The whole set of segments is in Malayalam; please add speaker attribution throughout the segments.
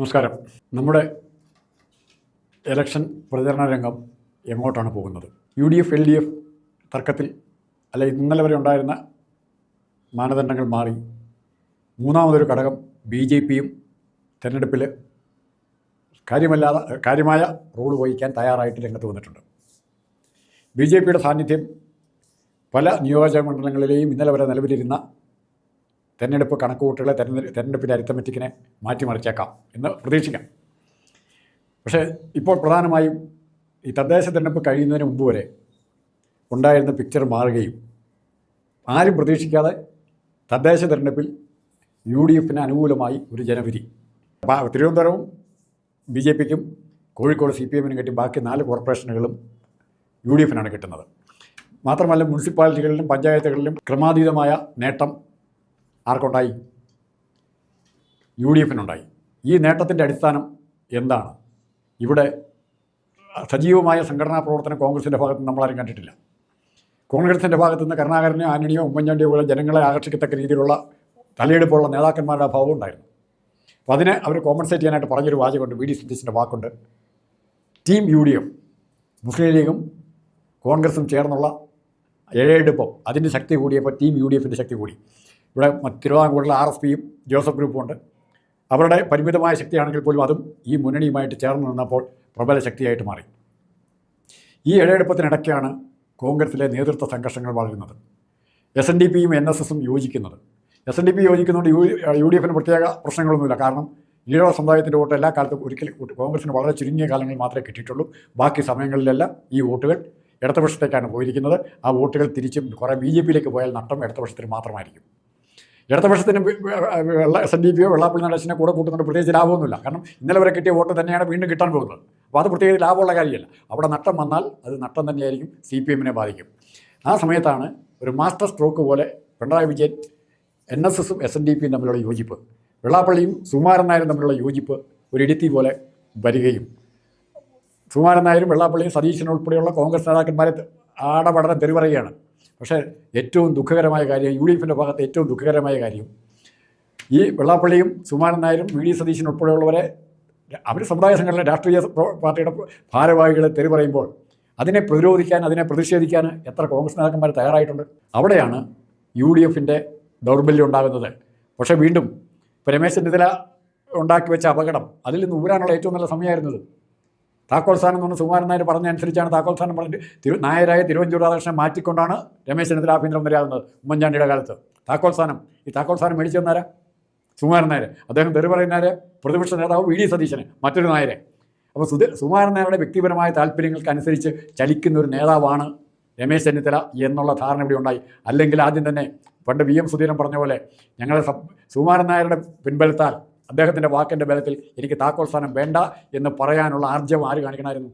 Speaker 1: നമസ്കാരം. നമ്മുടെ ഇലക്ഷൻ പ്രചരണ രംഗം എങ്ങോട്ടാണ് പോകുന്നത്? U D F L D F തർക്കത്തിൽ അല്ലെ ഇന്നലെ വരെ ഉണ്ടായിരുന്ന മാനദണ്ഡങ്ങൾ മാറി മൂന്നാമതൊരു ഘടകം ബി ജെ പിയും തെരഞ്ഞെടുപ്പിൽ കാര്യമല്ലാതെ കാര്യമായ റോൾ വഹിക്കാൻ തയ്യാറായിട്ട് രംഗത്ത് വന്നിട്ടുണ്ട്. ബി ജെ പിയുടെ സാന്നിധ്യം പല നിയോജക മണ്ഡലങ്ങളിലെയും ഇന്നലെ വരെ നിലവിലിരുന്ന തെരഞ്ഞെടുപ്പ് കണക്കുകൂട്ടുകളെ തെരഞ്ഞെടുപ്പ് തെരഞ്ഞെടുപ്പിന്റെ അരിത്തമെറ്റിക്കിനെ മാറ്റിമറിച്ചേക്കാം എന്ന് പ്രതീക്ഷിക്കാം. പക്ഷേ ഇപ്പോൾ പ്രധാനമായും ഈ തദ്ദേശ തെരഞ്ഞെടുപ്പ് കഴിയുന്നതിന് മുമ്പ് വരെ ഉണ്ടായിരുന്ന പിക്ചർ മാറുകയും ആരും പ്രതീക്ഷിക്കാതെ തദ്ദേശ തെരഞ്ഞെടുപ്പിൽ യു ഡി എഫിന് അനുകൂലമായി ഒരു ജനവിധി. തിരുവനന്തപുരവും ബി ജെ പിക്കും കോഴിക്കോട് സി പി എമ്മിനും കിട്ടി ബാക്കി നാല് കോർപ്പറേഷനുകളും യു ഡി എഫിനാണ് കിട്ടുന്നത്. മാത്രമല്ല മുനിസിപ്പാലിറ്റികളിലും പഞ്ചായത്തുകളിലും ക്രമാതീതമായ നേട്ടം ആർക്കുണ്ടായി? U D എഫിനുണ്ടായി. ഈ നേട്ടത്തിന്റെ അടിസ്ഥാനം എന്താണ്? ഇവിടെ സജീവമായ സംഘടനാ പ്രവർത്തനം കോൺഗ്രസിന്റെ ഭാഗത്ത് നമ്മളാരും കണ്ടിട്ടില്ല. കോൺഗ്രസിന്റെ ഭാഗത്തു നിന്ന് കരുണാകരനെ ആന്റണിയോ ഉമ്മൻചാണ്ടിയോ പോലെ ജനങ്ങളെ ആകർഷിക്കത്തക്ക രീതിയിലുള്ള തലയെടുപ്പുള്ള നേതാക്കന്മാരുടെ അഭാവം ഉണ്ടായിരുന്നു. അപ്പോൾ അതിനെ അവർ കോമ്പൻസേറ്റ് ചെയ്യാനായിട്ട് പറഞ്ഞൊരു വാചകമുണ്ട്. വി ഡി സതീശന്റെ വാക്കുണ്ട്. Team U D F Muslim ലീഗും കോൺഗ്രസും ചേർന്നുള്ള ഏഴെടുപ്പം അതിന്റെ ശക്തി കൂടിയപ്പോൾ ടീം യു ഡി എഫിന്റെ ശക്തി കൂടി. ഇവിടെ തിരുവിതാംകൂറിൽ ആർ എസ് പിയും ജോസഫ് ഗ്രൂപ്പും ഉണ്ട് അവരുടെ പരിമിതമായ ശക്തിയാണെങ്കിൽ പോലും അതും ഈ മുന്നണിയുമായിട്ട് ചേർന്ന് നിന്നപ്പോൾ പ്രബല ശക്തിയായിട്ട് മാറി. ഈ ഇടയെടുപ്പത്തിനിടയ്ക്കാണ് കോൺഗ്രസിലെ നേതൃത്വ സംഘർഷങ്ങൾ വളരുന്നത്. എസ് എൻ ഡി പിയും എൻ എസ് എസും യോജിക്കുന്നത്. എസ് എൻ ഡി പി യോജിക്കുന്നതുകൊണ്ട് യു യു ഡി എഫിന് പ്രത്യേക പ്രശ്നങ്ങളൊന്നുമില്ല. കാരണം ഈഴവ സമുദായത്തിന്റെ വോട്ട് എല്ലാ കാലത്തും ഒരിക്കലും കോൺഗ്രസിന് വളരെ ചുരുങ്ങിയ കാലങ്ങളിൽ മാത്രമേ കിട്ടിയിട്ടുള്ളൂ. ബാക്കി സമയങ്ങളിലെല്ലാം ഈ വോട്ടുകൾ ഇടതുപക്ഷത്തേക്കാണ് പോയിരിക്കുന്നത്. ആ വോട്ടുകൾ തിരിച്ചും കുറേ ബി ജെ പിയിലേക്ക് പോയാൽ നഷ്ടം ഇടതുപക്ഷത്തിന് മാത്രമായിരിക്കും. ഇടതുപക്ഷത്തിന് വെള്ള എസ് എൻ ഡി പിയോ വെള്ളാപ്പള്ളി നടേശനെ കൂടെ കൂട്ടുന്നുണ്ട്. പ്രത്യേകിച്ച് ലാഭമൊന്നുമില്ല. കാരണം ഇന്നലെ വരെ കിട്ടിയ വോട്ട് തന്നെയാണ് വീണ്ടും കിട്ടാൻ പോകുന്നത്. അപ്പോൾ അത് പ്രത്യേകിച്ച് ലാഭമുള്ള കാര്യമല്ല. അവിടെ നട്ടം വന്നാൽ അത് നട്ടം തന്നെയായിരിക്കും. സി പി എമ്മിനെ ബാധിക്കും. ആ സമയത്താണ് ഒരു മാസ്റ്റർ സ്ട്രോക്ക് പോലെ പിണറായി വിജയൻ എൻ എസ് എസും എസ് എൻ ഡി പിയും തമ്മിലുള്ള യോജിപ്പ്. വെള്ളാപ്പള്ളിയും സുമാരൻ നായരും തമ്മിലുള്ള യോജിപ്പ് ഒരു ഇടുത്തി പോലെ വരികയും സുമാരൻ നായരും വെള്ളാപ്പള്ളിയും സതീശനും ഉൾപ്പെടെയുള്ള കോൺഗ്രസ് നേതാക്കന്മാരെ ആടപടനം തെരുവറിയാണ് പക്ഷേ ഏറ്റവും ദുഃഖകരമായ കാര്യം യു ഡി എഫിന്റെ ഭാഗത്ത് ഏറ്റവും ദുഃഖകരമായ കാര്യം ഈ വെള്ളാപ്പള്ളിയും സുമാനൻ നായരും വി ഡി സതീശൻ ഉൾപ്പെടെയുള്ളവരെ അവർ സമുദായ സംഘടന രാഷ്ട്രീയ പാർട്ടിയുടെ ഭാരവാഹികളെ തെറി പറയുമ്പോൾ അതിനെ പ്രതിരോധിക്കാൻ അതിനെ പ്രതിഷേധിക്കാൻ എത്ര കോൺഗ്രസ് നേതാക്കന്മാർ തയ്യാറായിട്ടുണ്ട്. അവിടെയാണ് യു ഡി എഫിന്റെ ദൗർബല്യം ഉണ്ടാകുന്നത്. പക്ഷേ വീണ്ടും ഇപ്പോൾ രമേശ് ചെന്നിത്തല ഉണ്ടാക്കി വെച്ച അപകടം അതിൽ നിന്ന് ഊരാനുള്ള ഏറ്റവും നല്ല സമയമായിരുന്നത് താക്കോൽ സ്ഥാനം എന്ന് പറഞ്ഞ സുകുമാരൻ നായർ പറഞ്ഞ അനുസരിച്ചാണ് താക്കോൽ സ്ഥാനം പറഞ്ഞിട്ട് തിരു നായരായ തിരുവഞ്ചൂർ രാധാകൃഷ്ണനെ മാറ്റിക്കൊണ്ടാണ് രമേശ് ചെന്നിത്തല ആഭ്യന്തരമന്ത്രിയാകുന്നത് ഉമ്മൻചാണ്ടിയുടെ കാലത്ത്. താക്കോൽ സ്ഥാനം. ഈ താക്കോൽ സ്ഥാനം മേടിച്ചു തന്നാരാ? സുകുമാരൻ നായർ. അദ്ദേഹം തെറി പറയുന്നവരെ പ്രതിപക്ഷ നേതാവ് വി ഡി സതീശന് മറ്റൊരു നായരെ. അപ്പോൾ സുധ സുകുമാരൻ നായരുടെ വ്യക്തിപരമായ താല്പര്യങ്ങൾക്കനുസരിച്ച് ചലിക്കുന്ന ഒരു നേതാവാണ് രമേശ് ചെന്നിത്തല എന്നുള്ള ധാരണ ഇവിടെ ഉണ്ടായി. അല്ലെങ്കിൽ ആദ്യം തന്നെ പണ്ട് വി എം സുധീരൻ പറഞ്ഞ പോലെ ഞങ്ങളെ സുകുമാരൻ നായരുടെ പിൻബലത്താൽ അദ്ദേഹത്തിന്റെ വാക്കിന്റെ ബലത്തിൽ എനിക്ക് താക്കോൽ സ്ഥാനം വേണ്ട എന്ന് പറയാനുള്ള ആർജവം ആര് കാണിക്കണമായിരുന്നു?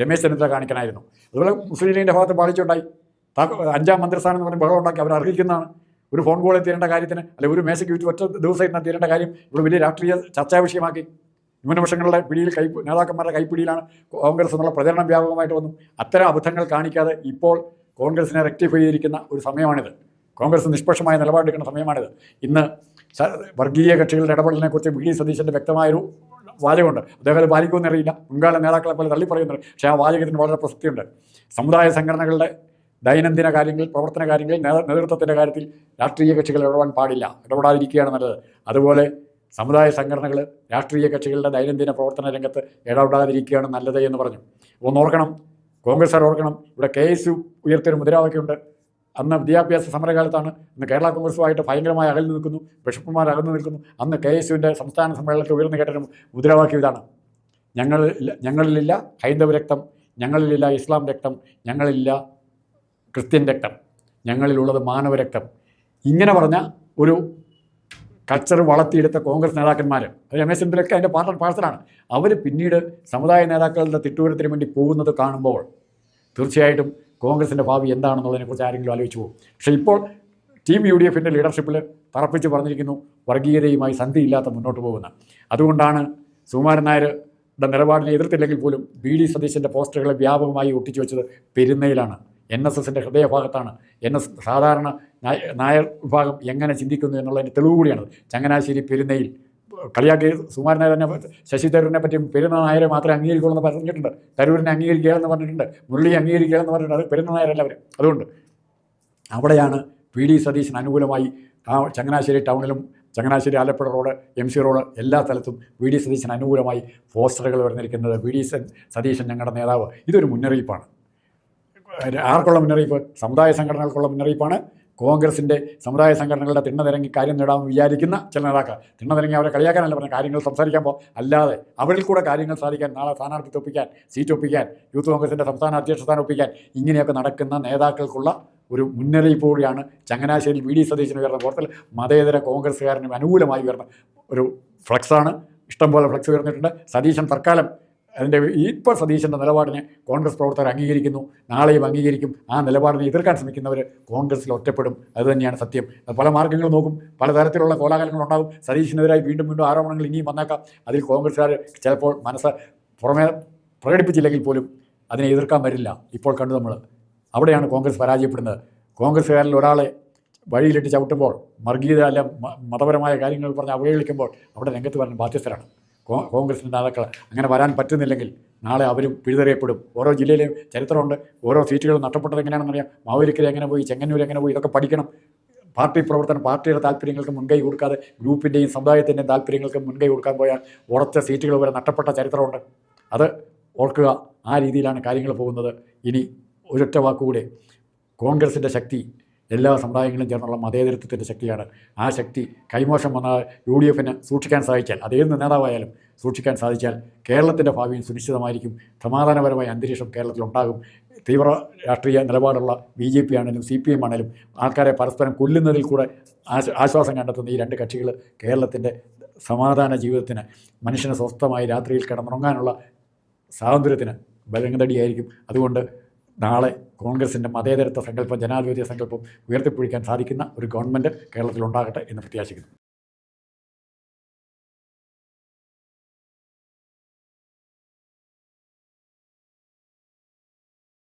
Speaker 1: രമേശ് ചെന്നിത്തല കാണിക്കണമായിരുന്നു. അതുപോലെ മുസ്ലിം ലീഗിന്റെ ഭാഗത്ത് ബാധിച്ചുണ്ടായി താക്കോ അഞ്ചാം മന്ത്രിസ്ഥാനം എന്ന് പറഞ്ഞ് ബഹളം ഉണ്ടാക്കി അവർ അർഹിക്കുന്നതാണ്. ഒരു ഫോൺ കോളിൽ തീരേണ്ട കാര്യത്തിന് അല്ലെങ്കിൽ ഒരു മേശയ്ക്ക് വിറ്റ് ഒറ്റ ദിവസം ഇരുന്നാൽ തീരേണ്ട കാര്യം ഇവിടെ വലിയ രാഷ്ട്രീയ ചർച്ചാ വിഷയമാക്കി. ന്യൂനപക്ഷങ്ങളുടെ പിടിയിൽ കൈ നേതാക്കന്മാരുടെ കൈപ്പിടിയിലാണ് കോൺഗ്രസ് എന്നുള്ള പ്രചരണം വ്യാപകമായിട്ട് വന്നു. അത്തരം അബദ്ധങ്ങൾ കാണിക്കാതെ ഇപ്പോൾ കോൺഗ്രസിനെ റെക്ടിഫൈ ചെയ്തിരിക്കുന്ന ഒരു സമയമാണിത്. കോൺഗ്രസ് നിഷ്പക്ഷമായ നിലപാടെടുക്കുന്ന സമയമാണിത്. ഇന്ന് വർഗീയ കക്ഷികളുടെ ഇടപെടലിനെക്കുറിച്ച് വി. ഡി സതീശന്റെ വ്യക്തമായൊരു വാചകമുണ്ട്. അദ്ദേഹം അത് പാലിക്കുമെന്ന് അറിയില്ല. മുൻകാല നേതാക്കളെ പോലെ തള്ളി പറയുന്നുണ്ട്. പക്ഷേ ആ വാചകത്തിന് വളരെ പ്രസക്തിയുണ്ട്. സമുദായ സംഘടനകളുടെ ദൈനംദിന കാര്യങ്ങളിൽ പ്രവർത്തന കാര്യങ്ങളിൽ നേതൃത്വത്തിന്റെ കാര്യത്തിൽ രാഷ്ട്രീയ കക്ഷികൾ ഇടപെടാൻ പാടില്ല. ഇടപെടാതിരിക്കുകയാണ് നല്ലത്. അതുപോലെ സമുദായ സംഘടനകൾ രാഷ്ട്രീയ കക്ഷികളുടെ ദൈനംദിന പ്രവർത്തന രംഗത്ത് ഇടപെടാതിരിക്കുകയാണ് നല്ലത് എന്ന് പറഞ്ഞു. ഒന്ന് ഓർക്കണം. കോൺഗ്രസ്സുകാർ ഓർക്കണം. ഇവിടെ കെ. എസ്. യു. ഉയർത്തിയൊരു മുദ്രാവാക്യമുണ്ട്. അന്ന് വിദ്യാഭ്യാസ സമരകാലത്താണ് ഇന്ന് കേരള കോൺഗ്രസുമായിട്ട് ഭയങ്കരമായി അകന്നു നിൽക്കുന്നു ബിഷപ്പുമാർ അകന്നു നിൽക്കുന്നു. അന്ന് കെ എസ് യുവിന്റെ സംസ്ഥാന സമ്മേളനത്തിൽ ഉയർന്നു കേട്ടൊരു മുദ്രാവാക്യം ഇതാണ്. ഞങ്ങൾ ഞങ്ങളിലില്ല ഹൈന്ദവ രക്തം ഞങ്ങളിലില്ല ഇസ്ലാം രക്തം ഞങ്ങളില്ല ക്രിസ്ത്യൻ രക്തം ഞങ്ങളിലുള്ളത് മാനവരക്തം ഇങ്ങനെ പറഞ്ഞ ഒരു കൾച്ചർ വളർത്തിയെടുത്ത കോൺഗ്രസ് നേതാക്കന്മാർ അത് രമേശ് ചെന്നിത്തലൊക്കെ അതിന്റെ പാർട്ടർ പാർസലാണ് അവർ പിന്നീട് സമുദായ നേതാക്കളുടെ തിട്ടൂരത്തിന് വേണ്ടി പോകുന്നത് കാണുമ്പോൾ തീർച്ചയായിട്ടും കോൺഗ്രസിന്റെ ഭാവി എന്താണെന്നുള്ളതിനെക്കുറിച്ച് ആരെങ്കിലും ആലോചിച്ച് പോകും. പക്ഷേ ഇപ്പോൾ ടീം യു ഡി എഫിന്റെ ലീഡർഷിപ്പിൽ തറപ്പിച്ച് പറഞ്ഞിരിക്കുന്നു വർഗീയതയുമായി സന്ധിയില്ലാത്ത മുന്നോട്ട് പോകുന്ന. അതുകൊണ്ടാണ് സുകുമാരൻ നായരുടെ നിലപാടിനെ എതിർത്തില്ലെങ്കിൽ പോലും ബി ഡി സതീശന്റെ പോസ്റ്ററുകളെ വ്യാപകമായി ഒട്ടിച്ചു വെച്ചത് പെരുന്നയിലാണ്. എൻ എസ് എസിന്റെ ഹൃദയഭാഗത്താണ്. എൻ എസ് സാധാരണ നായ- നായർ വിഭാഗം എങ്ങനെ ചിന്തിക്കുന്നു എന്നുള്ളതിന്റെ തെളിവ് കൂടിയാണ്. ചങ്ങനാശ്ശേരി പെരുന്നയിൽ കളിയാക്കി സുമാരനെ തന്നെ ശശി തരൂരിനെ പറ്റി പെരുന്നായരെ മാത്രമേ അംഗീകരിക്കുള്ളൂ എന്ന് പറഞ്ഞിട്ടുണ്ട്. തരൂരിനെ അംഗീകരിക്കുക എന്ന് പറഞ്ഞിട്ടുണ്ട്. മുരളി അംഗീകരിക്കുക എന്ന് പറഞ്ഞിട്ടുണ്ട്. അത് പെരുന്നായരല്ല അവർ അതുകൊണ്ട് അവിടെയാണ് പി ഡി സതീശന് അനുകൂലമായി ആ Changanassery ടൗണിലും Changanassery Alappuzha road M C road എല്ലാ സ്ഥലത്തും വി ഡി സതീശന് അനുകൂലമായി പോസ്റ്ററുകൾ വരുന്നിരിക്കുന്നത് വി ഡി സതീശൻ ഞങ്ങളുടെ നേതാവ്. ഇതൊരു മുന്നറിയിപ്പാണ്. ആർക്കുള്ള മുന്നറിയിപ്പ്? സമുദായ സംഘടനകൾക്കുള്ള മുന്നറിയിപ്പാണ്. കോൺഗ്രസിന്റെ സമുദായ സംഘടനകളുടെ തിണ്ണതിരങ്ങി കാര്യം നേടാമെന്ന് വിചാരിക്കുന്ന ചില നേതാക്കൾ. തിണ്ണതിരങ്ങി അവരെ കളിയാക്കാനല്ല പറഞ്ഞ കാര്യങ്ങൾ സംസാരിക്കുമ്പോൾ അല്ലാതെ അവരിൽ കൂടെ കാര്യങ്ങൾ സാധിക്കാൻ നാളെ സ്ഥാനാർത്ഥിത്വം ഒപ്പിക്കാൻ സീറ്റ് ഒപ്പിക്കാൻ യൂത്ത് കോൺഗ്രസിന്റെ സംസ്ഥാന അധ്യക്ഷ സ്ഥാനം ഒപ്പിക്കാൻ ഇങ്ങനെയൊക്കെ നടക്കുന്ന നേതാക്കൾക്കുള്ള ഒരു മുന്നറിയിപ്പ് കൂടിയാണ് ചങ്ങനാശ്ശേരി വി ഡി സതീശന് ഉയർന്ന പോർട്ടൽ മതേതര കോൺഗ്രസ്സുകാരനും അനുകൂലമായി ഉയർന്ന ഒരു ഫ്ലക്സാണ്. ഇഷ്ടംപോലെ ഫ്ലക്സ് ഉയർന്നിട്ടുണ്ട്. സതീശൻ തൽക്കാലം അതിന്റെ ഇപ്പോൾ സതീശന്റെ നിലപാടിനെ കോൺഗ്രസ് പ്രവർത്തകർ അംഗീകരിക്കുന്നു. നാളെയും അംഗീകരിക്കും. ആ നിലപാടിനെ എതിർക്കാൻ ശ്രമിക്കുന്നവർ കോൺഗ്രസ്സിൽ ഒറ്റപ്പെടും. അത് തന്നെയാണ് സത്യം. പല മാർഗങ്ങൾ നോക്കും. പലതരത്തിലുള്ള കോലാഹലങ്ങളുണ്ടാകും സതീശിനെതിരായി വീണ്ടും വീണ്ടും ആരോപണങ്ങൾ ഇനിയും വന്നേക്കാം. അതിൽ കോൺഗ്രസ്സുകാർ ചിലപ്പോൾ മനസ്സ് പുറമേ പ്രകടിപ്പിച്ചില്ലെങ്കിൽ പോലും അതിനെ എതിർക്കാൻ വരില്ല. ഇപ്പോൾ കണ്ടു നമ്മൾ. അവിടെയാണ് കോൺഗ്രസ് പരാജയപ്പെടുന്നത്. കോൺഗ്രസ്സുകാരിൽ ഒരാളെ വഴിയിലിട്ട് ചവിട്ടുമ്പോൾ വർഗീയത അല്ല മതപരമായ കാര്യങ്ങൾ പറഞ്ഞ് അവഹേളിക്കുമ്പോൾ അവിടെ രംഗത്ത് വരാൻ ബാധ്യസ്ഥരാണ്. കോൺഗ്രസിന്റെ നേതാക്കൾ അങ്ങനെ വരാൻ പറ്റുന്നില്ലെങ്കിൽ നാളെ അവരും പിഴുതെറിയപ്പെടും. ഓരോ ജില്ലയിലെയും ചരിത്രമുണ്ട്. ഓരോ സീറ്റുകൾ നഷ്ടപ്പെട്ടത് എങ്ങനെയാണെന്നറിയാം? മാവേലിക്കര എങ്ങനെ പോയി? ചെങ്ങന്നൂർ എങ്ങനെ പോയി? ഇതൊക്കെ പഠിക്കണം. പാർട്ടി പ്രവർത്തനം പാർട്ടിയുടെ താല്പര്യങ്ങൾക്ക് മുൻകൈ കൊടുക്കാതെ ഗ്രൂപ്പിന്റെയും സമുദായത്തിന്റെയും താല്പര്യങ്ങൾക്ക് മുൻകൈ കൊടുക്കാൻ പോയാൽ ഉറച്ച സീറ്റുകൾ വരെ നഷ്ടപ്പെട്ട ചരിത്രമുണ്ട്. അത് ഓർക്കുക. ആ രീതിയിലാണ് കാര്യങ്ങൾ പോകുന്നത്. ഇനി ഒരൊറ്റ വാക്കുകൂടെ. കോൺഗ്രസിന്റെ ശക്തി എല്ലാ സമുദായങ്ങളും ചേർന്നുള്ള മതേതരത്വത്തിന്റെ ശക്തിയാണ്. ആ ശക്തി കൈമോശം വന്ന യു ഡി എഫിന് സൂക്ഷിക്കാൻ സാധിച്ചാൽ അതേത് നേതാവായാലും സൂക്ഷിക്കാൻ സാധിച്ചാൽ കേരളത്തിന്റെ ഭാവിയും സുനിശ്ചിതമായിരിക്കും. സമാധാനപരമായ അന്തരീക്ഷം കേരളത്തിലുണ്ടാകും. തീവ്ര രാഷ്ട്രീയ നിലപാടുള്ള ബി ജെ പി ആണെങ്കിലും സി പി എം ആണെങ്കിലും ആൾക്കാരെ പരസ്പരം കൊല്ലുന്നതിൽ കൂടെ ആശ് ആശ്വാസം കണ്ടെത്തുന്ന ഈ രണ്ട് കക്ഷികൾ കേരളത്തിന്റെ സമാധാന ജീവിതത്തിന് മനുഷ്യന് സ്വസ്ഥമായി രാത്രിയിൽ കിടന്നുറങ്ങാനുള്ള സ്വാതന്ത്ര്യത്തിന് ബലങ്കതടിയായിരിക്കും അതുകൊണ്ട് നാളെ കോൺഗ്രസിന്റെ മതേതരത്വ സങ്കല്പം ജനാധിപത്യ സങ്കല്പം ഉയർത്തിപ്പിടിക്കാൻ സാധിക്കുന്ന ഒരു ഗവൺമെന്റ് കേരളത്തിലുണ്ടാകട്ടെ എന്ന് പ്രത്യാശിക്കുന്നു.